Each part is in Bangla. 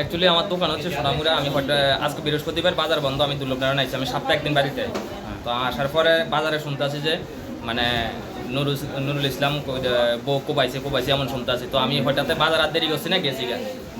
অ্যাকচুয়ালি আমার দোকান হচ্ছে সোনামুড়া। আমি আজকে বৃহস্পতিবার বাজার বন্ধ, আমি দুর্লভনারায়ণ আইছি আমি সপ্তাহে একদিন বাড়িতে। তো আসার পরে বাজারে শুনতে আছি যে মানে নুরুল ইসলাম বউ কোবাইছে কোবাইছে এমন শুনতে আছি তো আমি হঠাৎ বাজার আর দেরি করছি না, গেছি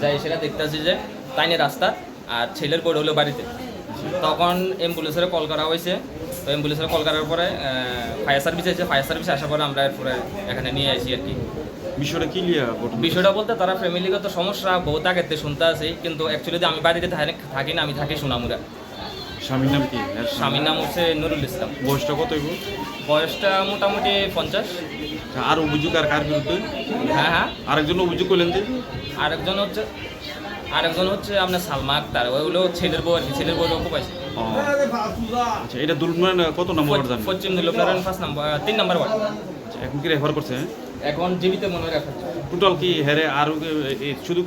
যাই সেটা দেখতে আছি যে, তাইনে রাস্তা আর ছেলের বড় হলো বাড়িতে। তখন অ্যাম্বুলেন্সের কল করা হয়েছে। তো অ্যাম্বুলেন্সের কল করার পরে ফায়ার সার্ভিস এসেছে ফায়ার সার্ভিস আসার পরে আমরা এরপরে এখানে নিয়ে আসি আর কি। বিষয়টা কি লিয়া বিষয়টা বলতে তারা ফ্যামিলিগত সমস্যা বহুত আগেতে শুনতে আছি কিন্তু অ্যাকচুয়ালি আমি বাড়িতে থাকি- না আমি থাকি সোনামুরা স্বামীর নাম কি? স্বামীর নাম হচ্ছে নুরুল ইসলাম। বয়সটা কত বয়সটা মোটামুটি পঞ্চাশ। আর অভিযোগ আর কার বিরুদ্ধে? হ্যাঁ হ্যাঁ। আরেকজন অভিযোগ করলেন যে? আরেকজন হচ্ছে আরেকজন হচ্ছে আপনার সালমা আক্তার ওইগুলো ছেলের বউ আর কি ছেলের বউ খুব আছে আচ্ছা এটা দুর্ঘটনা কত নম্বর পশ্চিম দিলপ্লারন ফার্স্ট নাম্বার তিন নাম্বার ওয়ার্ড। আচ্ছা, এখন কি রেফার করছে এখন জীবিত মনে রাখা টোটাল কি হেরে আর শুধু